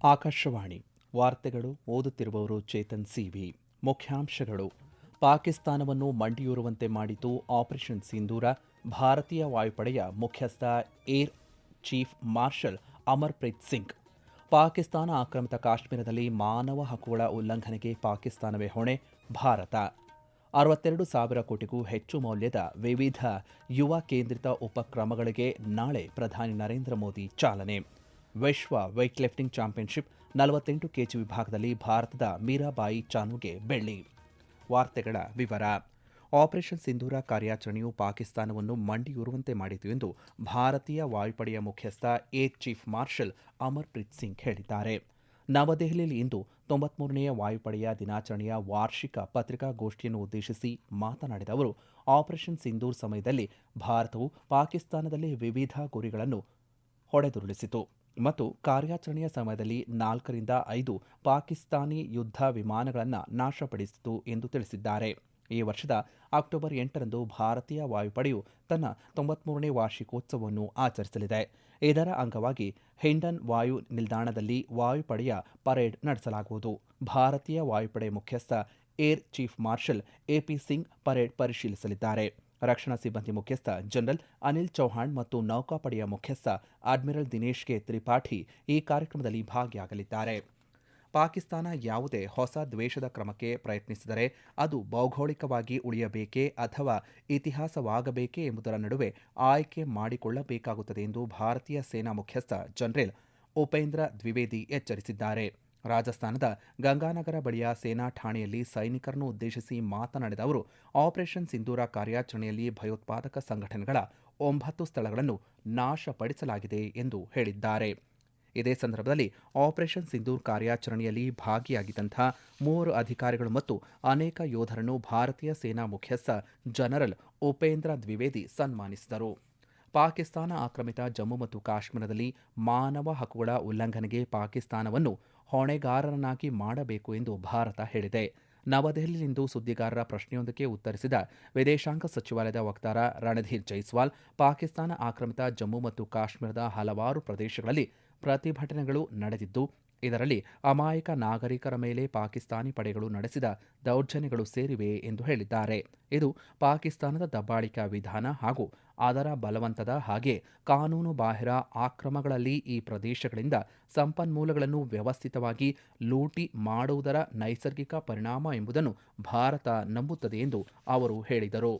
ಆಕಾಶವಾಣಿ ವಾರ್ತೆಗಳು ಓದುತ್ತಿರುವವರು ಚೇತನ್ ಸಿವಿ. ಮುಖ್ಯಾಂಶಗಳು. ಪಾಕಿಸ್ತಾನವನ್ನು ಮಂಡಿಯೂರುವಂತೆ ಮಾಡಿತು ಆಪರೇಷನ್ ಸಿಂಧೂರ ಭಾರತೀಯ ವಾಯುಪಡೆಯ ಮುಖ್ಯಸ್ಥ air chief marshal Amarpreet Singh. Pakistan ಆಕ್ರಮಿತ ಕಾಶ್ಮೀರದಲ್ಲಿ ಮಾನವ ಹಕ್ಕುಗಳ ಉಲ್ಲಂಘನೆಗೆ ಪಾಕಿಸ್ತಾನವೇ ಹೊಣೆ, ಭಾರತ. ಅರವತ್ತೆರಡು ಸಾವಿರ ಕೋಟಿಗೂ ಹೆಚ್ಚು ಮೌಲ್ಯದ ವಿವಿಧ ಯುವ ಕೇಂದ್ರಿತ ಉಪಕ್ರಮಗಳಿಗೆ ನಾಳೆ ಪ್ರಧಾನಿ ನರೇಂದ್ರ ಮೋದಿ ಚಾಲನೆ. ವಿಶ್ವ ವೇಟ್ ಲಿಫ್ಟಿಂಗ್ ಚಾಂಪಿಯನ್ಶಿಪ್ ನಲವತ್ತೆಂಟು ಕೆಜಿ ವಿಭಾಗದಲ್ಲಿ ಭಾರತದ ಮೀರಾಬಾಯಿ ಚಾನುಗೆ ಬೆಳ್ಳಿ. ವಾರ್ತೆಗಳ ವಿವರ. ಆಪರೇಷನ್ ಸಿಂಧೂರ ಕಾರ್ಯಾಚರಣೆಯು ಪಾಕಿಸ್ತಾನವನ್ನು ಮಂಡಿಯೂರುವಂತೆ ಮಾಡಿತು ಎಂದು ಭಾರತೀಯ ವಾಯುಪಡೆಯ ಮುಖ್ಯಸ್ಥ air chief marshal Amarpreet Singh ಹೇಳಿದ್ದಾರೆ. ನವದೆಹಲಿಯಲ್ಲಿ ಇಂದು ತೊಂಬತ್ಮೂರನೆಯ ವಾಯುಪಡೆಯ ದಿನಾಚರಣೆಯ ವಾರ್ಷಿಕ ಪತ್ರಿಕಾಗೋಷ್ಠಿಯನ್ನು ಉದ್ದೇಶಿಸಿ ಮಾತನಾಡಿದ ಅವರು, ಆಪರೇಷನ್ ಸಿಂಧೂರ್ ಸಮಯದಲ್ಲಿ ಭಾರತವು ಪಾಕಿಸ್ತಾನದಲ್ಲಿ ವಿವಿಧ ಗುರಿಗಳನ್ನು ಹೊಡೆದುರುಳಿಸಿತು. ಮತ್ತು ಕಾರ್ಯಾಚರಣೆಯ ಸಮಯದಲ್ಲಿ ನಾಲ್ಕರಿಂದ ಐದು ಪಾಕಿಸ್ತಾನಿ ಯುದ್ಧ ವಿಮಾನಗಳನ್ನು ನಾಶಪಡಿಸಿತು ಎಂದು ತಿಳಿಸಿದ್ದಾರೆ. ಈ ವರ್ಷದ ಅಕ್ಟೋಬರ್ ಎಂಟರಂದು ಭಾರತೀಯ ವಾಯುಪಡೆಯು ತನ್ನ ತೊಂಬತ್ಮೂರನೇ ವಾರ್ಷಿಕೋತ್ಸವವನ್ನು ಆಚರಿಸಲಿದೆ. ಇದರ ಅಂಗವಾಗಿ ಹಿಂಡನ್ ವಾಯು ನಿಲ್ದಾಣದಲ್ಲಿ ವಾಯುಪಡೆಯ ಪರೇಡ್ ನಡೆಸಲಾಗುವುದು. ಭಾರತೀಯ ವಾಯುಪಡೆ ಮುಖ್ಯಸ್ಥ air chief marshal AP Singh parade ಪರಿಶೀಲಿಸಲಿದ್ದಾರೆ. ರಕ್ಷಣಾ ಸಿಬ್ಬಂದಿ ಮುಖ್ಯಸ್ಥ ಜನರಲ್ ಅನಿಲ್ ಚೌಹಾಣ್ ಮತ್ತು ನೌಕಾಪಡೆಯ ಮುಖ್ಯಸ್ಥ ಅಡ್ಮಿರಲ್ ದಿನೇಶ್ ಕೆ ತ್ರಿಪಾಠಿ ಈ ಕಾರ್ಯಕ್ರಮದಲ್ಲಿ ಭಾಗಿಯಾಗಲಿದ್ದಾರೆ. ಪಾಕಿಸ್ತಾನ ಯಾವುದೇ ಹೊಸ ದ್ವೇಷದ ಕ್ರಮಕ್ಕೆ ಪ್ರಯತ್ನಿಸಿದರೆ ಅದು ಭೌಗೋಳಿಕವಾಗಿ ಉಳಿಯಬೇಕೇ ಅಥವಾ ಇತಿಹಾಸವಾಗಬೇಕೇ ಎಂಬುದರ ನಡುವೆ ಆಯ್ಕೆ ಮಾಡಿಕೊಳ್ಳಬೇಕಾಗುತ್ತದೆ ಎಂದು ಭಾರತೀಯ ಸೇನಾ ಮುಖ್ಯಸ್ಥ ಜನರಲ್ ಉಪೇಂದ್ರ ದ್ವಿವೇದಿ ಎಚ್ಚರಿಸಿದ್ದಾರೆ. ರಾಜಸ್ಥಾನದ ಗಂಗಾನಗರ ಬಳಿಯ ಸೇನಾ ಠಾಣೆಯಲ್ಲಿ ಸೈನಿಕರನ್ನು ಉದ್ದೇಶಿಸಿ ಮಾತನಾಡಿದ ಅವರು, ಆಪರೇಷನ್ ಸಿಂಧೂರ ಕಾರ್ಯಾಚರಣೆಯಲ್ಲಿ ಭಯೋತ್ಪಾದಕ ಸಂಘಟನೆಗಳ ಒಂಬತ್ತು ಸ್ಥಳಗಳನ್ನು ನಾಶಪಡಿಸಲಾಗಿದೆ ಎಂದು ಹೇಳಿದ್ದಾರೆ. ಇದೇ ಸಂದರ್ಭದಲ್ಲಿ ಆಪರೇಷನ್ ಸಿಂಧೂರ್ ಕಾರ್ಯಾಚರಣೆಯಲ್ಲಿ ಭಾಗಿಯಾಗಿದ್ದಂಥ ಮೂವರು ಅಧಿಕಾರಿಗಳು ಮತ್ತು ಅನೇಕ ಯೋಧರನ್ನು ಭಾರತೀಯ ಸೇನಾ ಮುಖ್ಯಸ್ಥ ಜನರಲ್ ಉಪೇಂದ್ರ ದ್ವಿವೇದಿ ಸನ್ಮಾನಿಸಿದರು. ಪಾಕಿಸ್ತಾನ ಆಕ್ರಮಿತ ಜಮ್ಮು ಮತ್ತು ಕಾಶ್ಮೀರದಲ್ಲಿ ಮಾನವ ಹಕ್ಕುಗಳ ಉಲ್ಲಂಘನೆಗೆ ಪಾಕಿಸ್ತಾನವನ್ನು ಹೊಣೆಗಾರರನ್ನಾಗಿ ಮಾಡಬೇಕು ಎಂದು ಭಾರತ ಹೇಳಿದೆ. ನವದೆಹಲಿಯಲ್ಲಿಂದು ಸುದ್ದಿಗಾರರ ಪ್ರಶ್ನೆಯೊಂದಕ್ಕೆ ಉತ್ತರಿಸಿದ ವಿದೇಶಾಂಗ ಸಚಿವಾಲಯದ ವಕ್ತಾರ ರಣಧೀರ್ ಜೈಸ್ವಾಲ್, ಪಾಕಿಸ್ತಾನ ಆಕ್ರಮಿತ ಜಮ್ಮು ಮತ್ತು ಕಾಶ್ಮೀರದ ಹಲವಾರು ಪ್ರದೇಶಗಳಲ್ಲಿ ಪ್ರತಿಭಟನೆಗಳು ನಡೆದಿದ್ದು ಇದರಲ್ಲಿ ಅಮಾಯಕ ನಾಗರಿಕರ ಮೇಲೆ ಪಾಕಿಸ್ತಾನಿ ಪಡೆಗಳು ನಡೆಸಿದ ದೌರ್ಜನ್ಯಗಳು ಸೇರಿವೆ ಎಂದು ಹೇಳಿದ್ದಾರೆ. ಇದು ಪಾಕಿಸ್ತಾನದ ದಬ್ಬಾಳಿಕಾ ವಿಧಾನ ಹಾಗೂ ಅದರ ಬಲವಂತದ ಹಾಗೆ ಕಾನೂನು ಬಾಹಿರ ಆಕ್ರಮಗಳಲ್ಲಿ ಈ ಪ್ರದೇಶಗಳಿಂದ ಸಂಪನ್ಮೂಲಗಳನ್ನು ವ್ಯವಸ್ಥಿತವಾಗಿ ಲೂಟಿ ಮಾಡುವುದರ ನೈಸರ್ಗಿಕ ಪರಿಣಾಮ ಎಂಬುದನ್ನು ಭಾರತ ನಂಬುತ್ತದೆ ಎಂದು ಅವರು ಹೇಳಿದರು.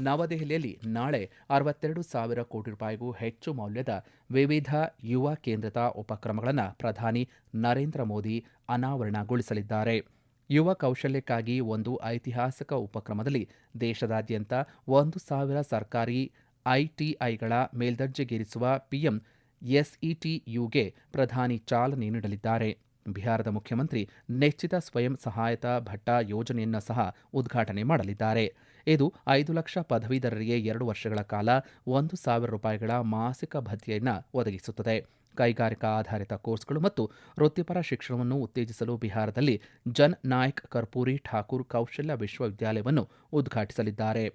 ನವದೆಹಲಿಯಲ್ಲಿ ನಾಳೆ ಅರವತ್ತೆರಡು ಸಾವಿರ ಕೋಟಿ ರೂಪಾಯಿಗೂ ಹೆಚ್ಚು ಮೌಲ್ಯದ ವಿವಿಧ ಯುವ ಕೇಂದ್ರಿತ ಉಪಕ್ರಮಗಳನ್ನು ಪ್ರಧಾನಿ ನರೇಂದ್ರ ಮೋದಿ ಅನಾವರಣಗೊಳಿಸಲಿದ್ದಾರೆ. ಯುವ ಕೌಶಲ್ಯಕ್ಕಾಗಿ ಒಂದು ಐತಿಹಾಸಿಕ ಉಪಕ್ರಮದಲ್ಲಿ ದೇಶದಾದ್ಯಂತ ಒಂದು ಸಾವಿರ ಸರ್ಕಾರಿ ಐಟಿಐಗಳ ಮೇಲ್ದರ್ಜೆಗೇರಿಸುವ ಪಿಎಂ ಎಸ್ಇಟಿಯುಗೆ ಪ್ರಧಾನಿ ಚಾಲನೆ ನೀಡಲಿದ್ದಾರೆ. ಬಿಹಾರದ ಮುಖ್ಯಮಂತ್ರಿ ನಿಶ್ಚಿತ ಸ್ವಯಂ ಸಹಾಯತಾ ಭಟ್ಟ ಯೋಜನೆಯನ್ನು ಸಹ ಉದ್ಘಾಟನೆ ಮಾಡಲಿದ್ದಾರೆ. ಇದು ಐದು ಲಕ್ಷ ಪದವೀಧರರಿಗೆ ಎರಡು ವರ್ಷಗಳ ಕಾಲ ಒಂದು ಸಾವಿರ ರೂಪಾಯಿಗಳ ಮಾಸಿಕ ಭತ್ಯೆಯನ್ನು ಒದಗಿಸುತ್ತದೆ. ಕೈಗಾರಿಕಾ ಆಧಾರಿತ ಕೋರ್ಸ್ಗಳು ಮತ್ತು ವೃತ್ತಿಪರ ಶಿಕ್ಷಣವನ್ನು ಉತ್ತೇಜಿಸಲು ಬಿಹಾರದಲ್ಲಿ ಜನ್ ನಾಯಕ್ ಕರ್ಪೂರಿ ಠಾಕೂರ್ ಕೌಶಲ್ಯ ವಿಶ್ವವಿದ್ಯಾಲಯವನ್ನು ಉದ್ಘಾಟಿಸಲಿದ್ದಾರೆ.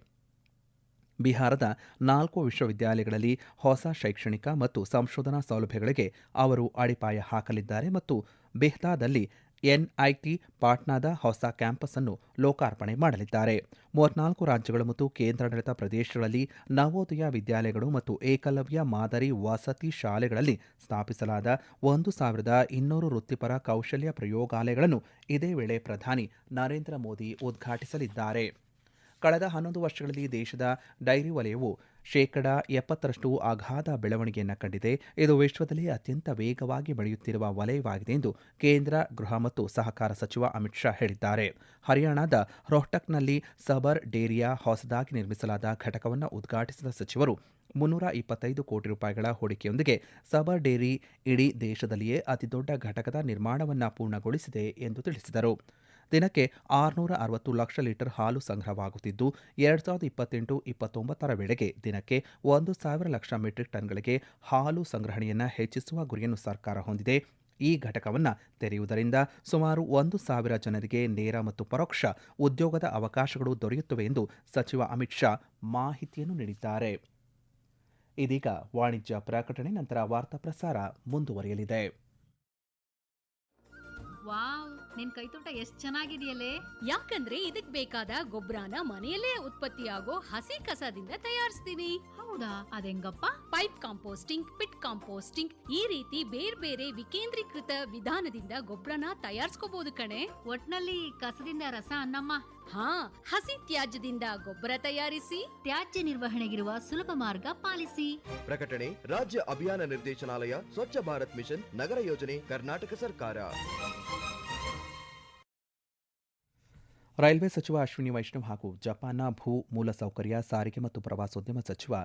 ಬಿಹಾರದ ನಾಲ್ಕು ವಿಶ್ವವಿದ್ಯಾಲಯಗಳಲ್ಲಿ ಹೊಸ ಶೈಕ್ಷಣಿಕ ಮತ್ತು ಸಂಶೋಧನಾ ಸೌಲಭ್ಯಗಳಿಗೆ ಅವರು ಅಡಿಪಾಯ ಹಾಕಲಿದ್ದಾರೆ ಮತ್ತು ಬೆಹ್ತಾದಲ್ಲಿ ಎನ್ಐಟಿ ಪಾಟ್ನಾದ ಹೊಸ ಕ್ಯಾಂಪಸ್ ಅನ್ನು ಲೋಕಾರ್ಪಣೆ ಮಾಡಲಿದ್ದಾರೆ. ಮೂವತ್ನಾಲ್ಕು ರಾಜ್ಯಗಳು ಮತ್ತು ಕೇಂದ್ರಾಡಳಿತ ಪ್ರದೇಶಗಳಲ್ಲಿ ನವೋದಯ ವಿದ್ಯಾಲಯಗಳು ಮತ್ತು ಏಕಲವ್ಯ ಮಾದರಿ ವಸತಿ ಶಾಲೆಗಳಲ್ಲಿ ಸ್ಥಾಪಿಸಲಾದ ಒಂದು ಸಾವಿರದ ಇನ್ನೂರು ವೃತ್ತಿಪರ ಕೌಶಲ್ಯ ಪ್ರಯೋಗಾಲಯಗಳನ್ನು ಇದೇ ವೇಳೆ ಪ್ರಧಾನಿ ನರೇಂದ್ರ ಮೋದಿ ಉದ್ಘಾಟಿಸಲಿದ್ದಾರೆ. ಕಳೆದ ಹನ್ನೊಂದು ವರ್ಷಗಳಲ್ಲಿ ದೇಶದ ಡೈರಿ ವಲಯವು ಶೇಕಡ ಎಪ್ಪತ್ತರಷ್ಟು ಅಗಾಧ ಬೆಳವಣಿಗೆಯನ್ನು ಕಂಡಿದೆ. ಇದು ವಿಶ್ವದಲ್ಲಿ ಅತ್ಯಂತ ವೇಗವಾಗಿ ಬೆಳೆಯುತ್ತಿರುವ ವಲಯವಾಗಿದೆ ಎಂದು ಕೇಂದ್ರ ಗೃಹ ಮತ್ತು ಸಹಕಾರ ಸಚಿವ ಅಮಿತ್ ಶಾ ಹೇಳಿದ್ದಾರೆ. ಹರಿಯಾಣದ ರೋಹ್ಟಕ್ನಲ್ಲಿ ಸಬರ್ ಡೇರಿಯಾ ಹೊಸದಾಗಿ ನಿರ್ಮಿಸಲಾದ ಘಟಕವನ್ನು ಉದ್ಘಾಟಿಸಿದ ಸಚಿವರು, ಮುನ್ನೂರ ಇಪ್ಪತ್ತೈದು ಕೋಟಿ ರೂಪಾಯಿಗಳ ಹೂಡಿಕೆಯೊಂದಿಗೆ ಸಬರ್ ಡೇರಿ ಇಡೀ ದೇಶದಲ್ಲಿಯೇ ಅತಿದೊಡ್ಡ ಘಟಕದ ನಿರ್ಮಾಣವನ್ನು ಪೂರ್ಣಗೊಳಿಸಿದೆ ಎಂದು ತಿಳಿಸಿದರು. ದಿನಕ್ಕೆ ಆರುನೂರ ಅರವತ್ತು ಲಕ್ಷ ಲೀಟರ್ ಹಾಲು ಸಂಗ್ರಹವಾಗುತ್ತಿದ್ದು, ಎರಡು ಸಾವಿರದ ಇಪ್ಪತ್ತೆಂಟು, ಇಪ್ಪತ್ತೊಂಬತ್ತರ ವೇಳೆಗೆ ದಿನಕ್ಕೆ ಒಂದು ಸಾವಿರ ಲಕ್ಷ ಮೆಟ್ರಿಕ್ ಟನ್ಗಳಿಗೆ ಹಾಲು ಸಂಗ್ರಹಣೆಯನ್ನು ಹೆಚ್ಚಿಸುವ ಗುರಿಯನ್ನು ಸರ್ಕಾರ ಹೊಂದಿದೆ. ಈ ಘಟಕವನ್ನು ತೆರೆಯುವುದರಿಂದ ಸುಮಾರು ಒಂದು ಸಾವಿರ ಜನರಿಗೆ ನೇರ ಮತ್ತು ಪರೋಕ್ಷ ಉದ್ಯೋಗದ ಅವಕಾಶಗಳು ದೊರೆಯುತ್ತವೆ ಎಂದು ಸಚಿವ ಅಮಿತ್ ಶಾ ಮಾಹಿತಿಯನ್ನು ನೀಡಿದ್ದಾರೆ. ಇದೀಗ ವಾಣಿಜ್ಯ ಪ್ರಕಟಣೆ, ನಂತರ ವಾರ್ತಾ ಪ್ರಸಾರ ಮುಂದುವರಿಯಲಿದೆ. ನಿನ್ ಕೈತೋಟ ಎಷ್ಟ್ ಚೆನ್ನಾಗಿದೆಯಲ್ಲೇ? ಯಾಕಂದ್ರೆ ಇದಕ್ ಬೇಕಾದ ಗೊಬ್ಬರನ ಮನೆಯಲ್ಲೇ ಉತ್ಪತ್ತಿಯಾಗೋ ಹಸಿ ಕಸದಿಂದ ತಯಾರಿಸ್ತೀನಿ. ಹೌದಾ? ಅದೆಂಗಪ್ಪ? ಪೈಪ್ ಕಾಂಪೋಸ್ಟಿಂಗ್ ಪಿಟ್ ಕಾಂಪೋಸ್ಟಿಂಗ್ ಈ ರೀತಿ ಬೇರೆ ಬೇರೆ ವಿಕೇಂದ್ರೀಕೃತ ವಿಧಾನದಿಂದ ಗೊಬ್ಬರನ ತಯಾರಿಸ್ಕೋಬಹುದು ಕಣೆ. ಒಟ್ನಲ್ಲಿ ಕಸದಿಂದ ರಸ ಅನ್ನಮ್ಮ. ಹಾ ಹಸಿ ತ್ಯಾಜ್ಯದಿಂದ ಗೊಬ್ಬರ ತಯಾರಿಸಿ ತ್ಯಾಜ್ಯ ನಿರ್ವಹಣೆಗಿರುವ ಸುಲಭ ಮಾರ್ಗ ಪಾಲಿಸಿ. ಪ್ರಕಟಣೆ ರಾಜ್ಯ ಅಭಿಯಾನ ನಿರ್ದೇಶನಾಲಯ ಸ್ವಚ್ಛ ಭಾರತ್ ಮಿಷನ್ ನಗರ ಯೋಜನೆ ಕರ್ನಾಟಕ ಸರ್ಕಾರ. ರೈಲ್ವೆ ಸಚಿವ ಅಶ್ವಿನಿ ವೈಷ್ಣವ್ ಹಾಗೂ ಜಪಾನ್ನ ಭೂ ಮೂಲಸೌಕರ್ಯ ಸಾರಿಗೆ ಮತ್ತು ಪ್ರವಾಸೋದ್ಯಮ ಸಚಿವ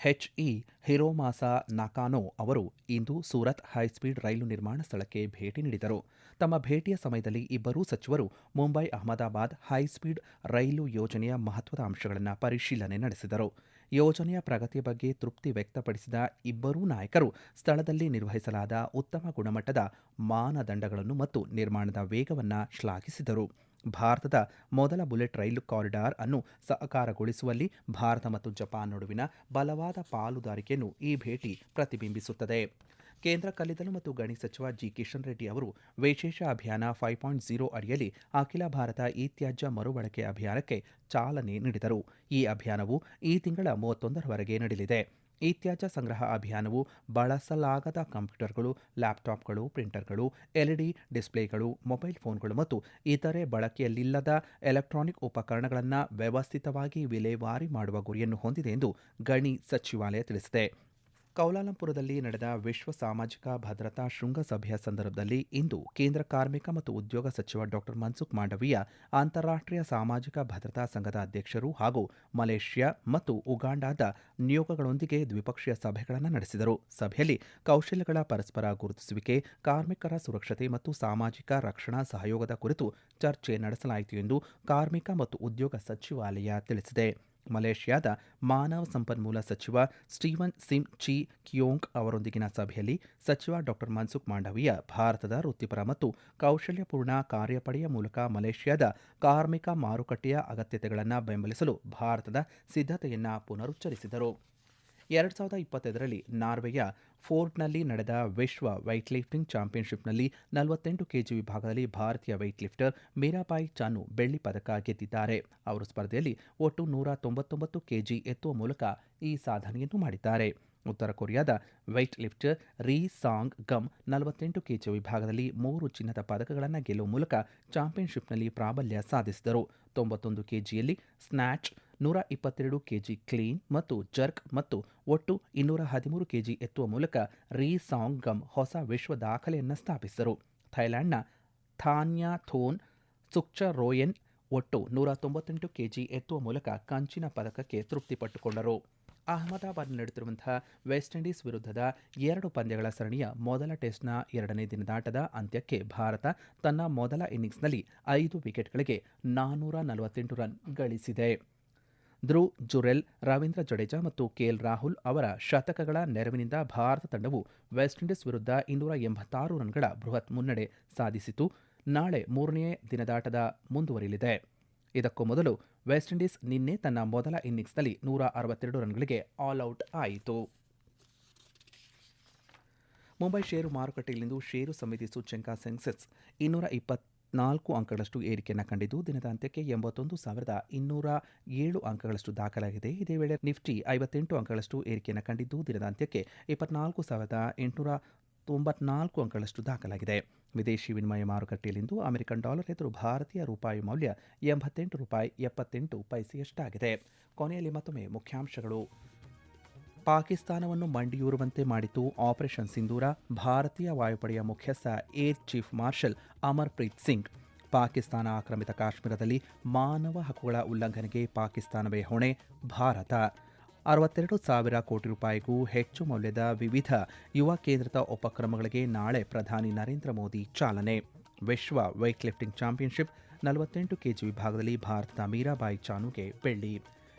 ಹೆಚ್ಇ ಹಿರೋಮಾಸಾ ನಾಕಾನೋ ಅವರು ಇಂದು ಸೂರತ್ ಹೈಸ್ಪೀಡ್ ರೈಲು ನಿರ್ಮಾಣ ಸ್ಥಳಕ್ಕೆ ಭೇಟಿ ನೀಡಿದರು. ತಮ್ಮ ಭೇಟಿಯ ಸಮಯದಲ್ಲಿ ಇಬ್ಬರೂ ಸಚಿವರು ಮುಂಬೈ ಅಹಮದಾಬಾದ್ ಹೈಸ್ಪೀಡ್ ರೈಲು ಯೋಜನೆಯ ಮಹತ್ವದ ಅಂಶಗಳನ್ನು ಪರಿಶೀಲನೆ ನಡೆಸಿದರು. ಯೋಜನೆಯ ಪ್ರಗತಿಯ ಬಗ್ಗೆ ತೃಪ್ತಿ ವ್ಯಕ್ತಪಡಿಸಿದ ಇಬ್ಬರೂ ನಾಯಕರು ಸ್ಥಳದಲ್ಲಿ ನಿರ್ವಹಿಸಲಾದ ಉತ್ತಮ ಗುಣಮಟ್ಟದ ಮಾನದಂಡಗಳನ್ನು ಮತ್ತು ನಿರ್ಮಾಣದ ವೇಗವನ್ನು ಶ್ಲಾಘಿಸಿದರು. ಭಾರತದ ಮೊದಲ ಬುಲೆಟ್ ರೈಲು ಕಾರಿಡಾರ್ ಅನ್ನು ಸಹಕಾರಗೊಳಿಸುವಲ್ಲಿ ಭಾರತ ಮತ್ತು ಜಪಾನ್ ನಡುವಿನ ಬಲವಾದ ಪಾಲುದಾರಿಕೆಯನ್ನು ಈ ಭೇಟಿ ಪ್ರತಿಬಿಂಬಿಸುತ್ತದೆ. ಕೇಂದ್ರ ಕಲ್ಲಿದ್ದಲು ಮತ್ತು ಗಣಿ ಸಚಿವ ಜಿ. ಕಿಶನ್ ರೆಡ್ಡಿ ಅವರು ವಿಶೇಷ ಅಭಿಯಾನ ಫೈವ್ ಪಾಯಿಂಟ್ ಜೀರೋ ಅಡಿಯಲ್ಲಿ ಅಖಿಲ ಭಾರತ ಇತ್ಯಾಜ್ಯ ತ್ಯಾಜ್ಯ ಮರುಬಳಕೆ ಅಭಿಯಾನಕ್ಕೆ ಚಾಲನೆ ನೀಡಿದರು. ಈ ಅಭಿಯಾನವು ಈ ತಿಂಗಳ ಮೂವತ್ತೊಂದರವರೆಗೆ ನಡೆಯಲಿದೆ. ಈ ತ್ಯಾಜ್ಯ ಸಂಗ್ರಹ ಅಭಿಯಾನವು ಬಳಸಲಾಗದ ಕಂಪ್ಯೂಟರ್ಗಳು, ಲ್ಯಾಪ್ಟಾಪ್ಗಳು, ಪ್ರಿಂಟರ್ಗಳು, ಎಲ್ಇಡಿ ಡಿಸ್ಪ್ಲೇಗಳು, ಮೊಬೈಲ್ ಫೋನ್ಗಳು ಮತ್ತು ಇತರೆ ಬಳಕೆಯಲ್ಲಿಲ್ಲದ ಎಲೆಕ್ಟ್ರಾನಿಕ್ ಉಪಕರಣಗಳನ್ನು ವ್ಯವಸ್ಥಿತವಾಗಿ ವಿಲೇವಾರಿ ಮಾಡುವ ಗುರಿಯನ್ನು ಹೊಂದಿದೆ ಎಂದು ಗಣಿ ಸಚಿವಾಲಯ ತಿಳಿಸಿದೆ. ಕೌಲಾಲಂಪುರದಲ್ಲಿ ನಡೆದ ವಿಶ್ವ ಸಾಮಾಜಿಕ ಭದ್ರತಾ ಶೃಂಗಸಭೆಯ ಸಂದರ್ಭದಲ್ಲಿ ಇಂದು ಕೇಂದ್ರ ಕಾರ್ಮಿಕ ಮತ್ತು ಉದ್ಯೋಗ ಸಚಿವ ಡಾ ಮನ್ಸುಖ್ ಮಾಂಡವೀಯ ಅಂತಾರಾಷ್ಟೀಯ ಸಾಮಾಜಿಕ ಭದ್ರತಾ ಸಂಘದ ಅಧ್ಯಕ್ಷರು ಹಾಗೂ ಮಲೇಷ್ಯಾ ಮತ್ತು ಉಗಾಂಡಾದ ನಿಯೋಗಗಳೊಂದಿಗೆ ದ್ವಿಪಕ್ಷೀಯ ಸಭೆಗಳನ್ನು ನಡೆಸಿದರು. ಸಭೆಯಲ್ಲಿ ಕೌಶಲ್ಯಗಳ ಪರಸ್ಪರ ಗುರುತಿಸುವಿಕೆ, ಕಾರ್ಮಿಕರ ಸುರಕ್ಷತೆ ಮತ್ತು ಸಾಮಾಜಿಕ ರಕ್ಷಣಾ ಸಹಯೋಗದ ಕುರಿತು ಚರ್ಚೆ ನಡೆಸಲಾಯಿತು ಎಂದು ಕಾರ್ಮಿಕ ಮತ್ತು ಉದ್ಯೋಗ ಸಚಿವಾಲಯ ತಿಳಿಸಿದೆ. ಮಲೇಷ್ಯಾದ ಮಾನವ ಸಂಪನ್ಮೂಲ ಸಚಿವ ಸ್ಟೀವನ್ ಸಿಮ್ ಚಿ ಕಿಯೋಂಗ್ ಅವರೊಂದಿಗಿನ ಸಭೆಯಲ್ಲಿ ಸಚಿವ ಡಾಕ್ಟರ್ ಮನ್ಸುಖ್ ಮಾಂಡವೀಯ ಭಾರತದ ವೃತ್ತಿಪರ ಮತ್ತು ಕೌಶಲ್ಯಪೂರ್ಣ ಕಾರ್ಯಪಡೆಯ ಮೂಲಕ ಮಲೇಷ್ಯಾದ ಕಾರ್ಮಿಕ ಮಾರುಕಟ್ಟೆಯ ಅಗತ್ಯತೆಗಳನ್ನು ಬೆಂಬಲಿಸಲು ಭಾರತದ ಸಿದ್ಧತೆಯನ್ನು ಪುನರುಚ್ಚರಿಸಿದರು. ಎರಡು ಸಾವಿರದ ಇಪ್ಪತ್ತೈದರಲ್ಲಿ ನಾರ್ವೆಯ ಫೋರ್ಟ್ನಲ್ಲಿ ನಡೆದ ವಿಶ್ವ ವೈಟ್ ಲಿಫ್ಟಿಂಗ್ ಚಾಂಪಿಯನ್ಶಿಪ್ನಲ್ಲಿ ನಲವತ್ತೆಂಟು ಕೆಜಿ ವಿಭಾಗದಲ್ಲಿ ಭಾರತೀಯ ವೈಟ್ ಲಿಫ್ಟರ್ ಮೀರಾಬಾಯಿ ಚಾನು ಬೆಳ್ಳಿ ಪದಕ ಗೆದ್ದಿದ್ದಾರೆ. ಅವರು ಸ್ಪರ್ಧೆಯಲ್ಲಿ ಒಟ್ಟು ನೂರ ತೊಂಬತ್ತೊಂಬತ್ತು ಕೆಜಿ ಎತ್ತುವ ಮೂಲಕ ಈ ಸಾಧನೆಯನ್ನು ಮಾಡಿದ್ದಾರೆ. ಉತ್ತರ ಕೊರಿಯಾದ weight lifter Ri Song Gum ನಲವತ್ತೆಂಟು ಕೆಜಿ ವಿಭಾಗದಲ್ಲಿ ಮೂರು ಚಿನ್ನದ ಪದಕಗಳನ್ನು ಗೆಲ್ಲುವ ಮೂಲಕ ಚಾಂಪಿಯನ್ಶಿಪ್ನಲ್ಲಿ ಪ್ರಾಬಲ್ಯ ಸಾಧಿಸಿದರು. ತೊಂಬತ್ತೊಂದು ಕೆಜಿಯಲ್ಲಿ ಸ್ನ್ಯಾಚ್ ನೂರ ಇಪ್ಪತ್ತೆರಡು ಕೆಜಿ ಕ್ಲೀನ್ ಮತ್ತು ಜರ್ಕ್ ಮತ್ತು ಒಟ್ಟು ಇನ್ನೂರ ಹದಿಮೂರು ಕೆಜಿ ಎತ್ತುವ ಮೂಲಕ ರೀ ಸಾಂಗ್ ಗಮ್ ಹೊಸ ವಿಶ್ವ ದಾಖಲೆಯನ್ನು ಸ್ಥಾಪಿಸಿದರು. ಥೈಲ್ಯಾಂಡ್ನ ಥಾನ್ಯಾ ಥೋನ್ ಸುಕ್ಚ ರೋಯನ್ ಒಟ್ಟು ನೂರ ತೊಂಬತ್ತೆಂಟು ಕೆಜಿ ಎತ್ತುವ ಮೂಲಕ ಕಂಚಿನ ಪದಕಕ್ಕೆ ತೃಪ್ತಿಪಟ್ಟುಕೊಂಡರು. ಅಹಮದಾಬಾದ್ ನಡೆಯುತ್ತಿರುವಂತಹ ವೆಸ್ಟ್ ಇಂಡೀಸ್ ವಿರುದ್ಧದ ಎರಡು ಪಂದ್ಯಗಳ ಸರಣಿಯ ಮೊದಲ ಟೆಸ್ಟ್ನ ಎರಡನೇ ದಿನದಾಟದ ಅಂತ್ಯಕ್ಕೆ ಭಾರತ ತನ್ನ ಮೊದಲ ಇನ್ನಿಂಗ್ಸ್ನಲ್ಲಿ ಐದು ವಿಕೆಟ್ಗಳಿಗೆ ನಾನ್ನೂರ ನಲವತ್ತೆಂಟು ರನ್ ಗಳಿಸಿದೆ. ಧ್ರುವ್ ಜುರೆಲ್, ರವೀಂದ್ರ ಜಡೇಜಾ ಮತ್ತು ಕೆಎಲ್ ರಾಹುಲ್ ಅವರ ಶತಕಗಳ ನೆರವಿನಿಂದ ಭಾರತ ತಂಡವು ವೆಸ್ಟ್ ಇಂಡೀಸ್ ವಿರುದ್ಧ ಇನ್ನೂರ ಎಂಬತ್ತಾರು ರನ್ಗಳ ಬೃಹತ್ ಮುನ್ನಡೆ ಸಾಧಿಸಿತು. ನಾಳೆ ಮೂರನೇ ದಿನದಾಟದ ಮುಂದುವರಿಯಲಿದೆ. ಇದಕ್ಕೂ ಮೊದಲು ವೆಸ್ಟ್ ಇಂಡೀಸ್ ನಿನ್ನೆ ತನ್ನ ಮೊದಲ ಇನ್ನಿಂಗ್ಸ್ನಲ್ಲಿ ನೂರ ಅರವತ್ತೆರಡು ರನ್ಗಳಿಗೆ ಆಲ್ ಔಟ್ ಆಯಿತು. ಮುಂಬೈ ಷೇರು ಮಾರುಕಟ್ಟೆಯಲ್ಲಿಂದು ಷೇರು ಸಮಿತಿ ಸೂಚ್ಯಂಕ ಸೆನ್ಸೆಕ್ಸ್ ಇನ್ನೂರ ಇಪ್ಪತ್ನಾಲ್ಕು ಅಂಕಗಳಷ್ಟು ಏರಿಕೆಯನ್ನು ಕಂಡಿದ್ದು, ದಿನದ ಅಂತ್ಯಕ್ಕೆ ಎಂಬತ್ತೊಂದು ಸಾವಿರದ ಇನ್ನೂರ ಏಳು ಅಂಕಗಳಷ್ಟು ದಾಖಲಾಗಿದೆ. ಇದೇ ವೇಳೆ ನಿಫ್ಟಿ ಐವತ್ತೆಂಟು ಅಂಕಗಳಷ್ಟು ಏರಿಕೆಯನ್ನು ಕಂಡಿದ್ದು, ದಿನದ ಅಂತ್ಯಕ್ಕೆ ಇಪ್ಪತ್ನಾಲ್ಕು ಸಾವಿರದ ಎಂಟುನೂರ ತೊಂಬತ್ನಾಲ್ಕು ಅಂಕಗಳಷ್ಟು ದಾಖಲಾಗಿದೆ. ವಿದೇಶಿ ವಿನಿಮಯ ಮಾರುಕಟ್ಟೆಯಲ್ಲಿಂದು ಅಮೆರಿಕನ್ ಡಾಲರ್ ಎದುರು ಭಾರತೀಯ ರೂಪಾಯಿ ಮೌಲ್ಯ ಎಂಬತ್ತೆಂಟು ರೂಪಾಯಿ ಎಪ್ಪತ್ತೆಂಟು ಪೈಸೆಯಷ್ಟಾಗಿದೆ. ಕೊನೆಯಲ್ಲಿ ಮತ್ತೊಮ್ಮೆ ಮುಖ್ಯಾಂಶಗಳು. ಪಾಕಿಸ್ತಾನವನ್ನು ಮಂಡಿಯೂರುವಂತೆ ಮಾಡಿತು ಆಪರೇಷನ್ ಸಿಂಧೂರ ಭಾರತೀಯ ವಾಯುಪಡೆಯ ಮುಖ್ಯಸ್ಥ air chief marshal Amarpreet Singh. Pakistan ಆಕ್ರಮಿತ ಕಾಶ್ಮೀರದಲ್ಲಿ ಮಾನವ ಹಕ್ಕುಗಳ ಉಲ್ಲಂಘನೆಗೆ ಪಾಕಿಸ್ತಾನವೇ ಹೊಣೆ, ಭಾರತ. ಅರವತ್ತೆರಡು ಸಾವಿರ ಕೋಟಿ ರೂಪಾಯಿಗೂ ಹೆಚ್ಚು ಮೌಲ್ಯದ ವಿವಿಧ ಯುವ ಕೇಂದ್ರಿತ ಉಪಕ್ರಮಗಳಿಗೆ ನಾಳೆ ಪ್ರಧಾನಿ ನರೇಂದ್ರ ಮೋದಿ ಚಾಲನೆ. ವಿಶ್ವ weight ಲಿಫ್ಟಿಂಗ್ ಚಾಂಪಿಯನ್ಶಿಪ್ ನಲವತ್ತೆಂಟು ಕೆಜಿ ವಿಭಾಗದಲ್ಲಿ ಭಾರತದ ಮೀರಾಬಾಯಿ ಚಾನುಗೆ ಬೆಳ್ಳಿ.